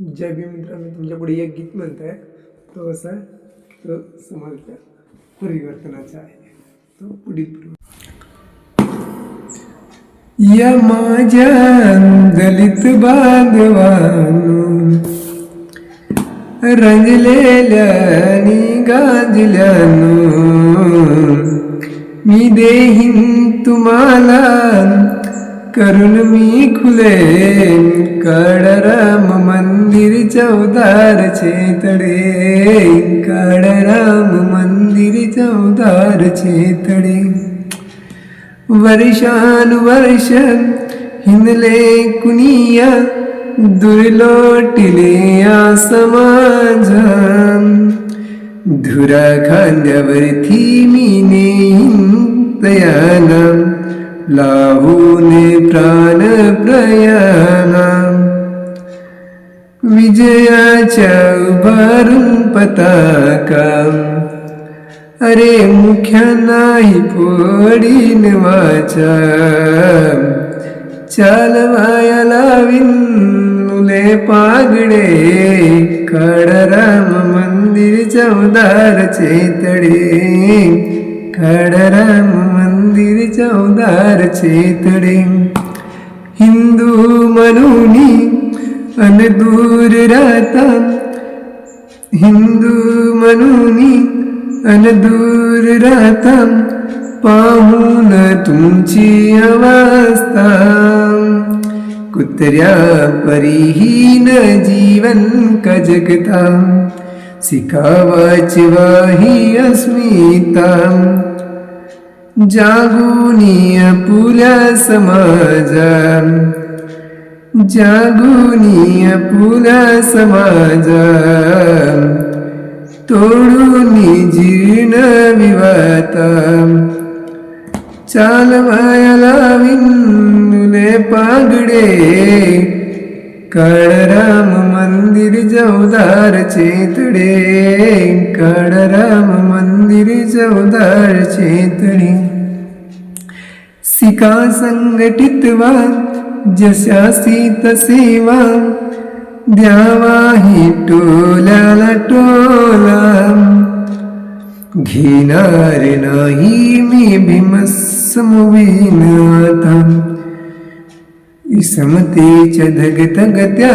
जय भीम मित्र मी तुमच्यापुढे एक गीत म्हणतोय तो असा आहे, तो समाजाच्या परिवर्तनाचा आहे तो पुढील प्रमाणे. या माझ्या दलित बांधवानो रंजलेल्या आणि गाजल्यानो मी देहीन तुम्हाला करून मी खुले काळराम मंदिर चौदार छेतडे काळराम मंदिर चौदार छेतडे वर्षानुवर्ष हिंदले कुनिया दुर्लोटिले या समाजा धुरा खांद्यावरती मी तयाना लावूने പ്രാണപ്രയാണ. വിജയ ചൗബാരും പതാക. അരെ മുഖ്യനായി പോടിന വാച ചാലവായലാവിന്നുലെ പാകടേ കടരാമ മന്ദിര ചൗദാര ചേത്തടേ. കടരാമ മന്ദിര ചൗദാര ചേത്തടേ. हिंदू म्हणूनी अन दूर राहता हिंदू म्हणूनी अन दूर राहता पाहून तुमची अवस्था कुत्र्या परिहीन जीवन का जगता शिकावाची वाही अस्मिता जागुनी पुल्या समाजा। जागुनी पुल्या समाजा। तोडून जीर्ण विवाता चालवायला विंदुले पागडे। काळराम मंदिर चौदार चेतडे काळराम मंदिर चौदार चेतडे। सिका संघटित वा जशासी तसेवा द्यावा ही टोल्याला टोला। घेणार नाही मी भीमसमवीन समते च दगत गत्या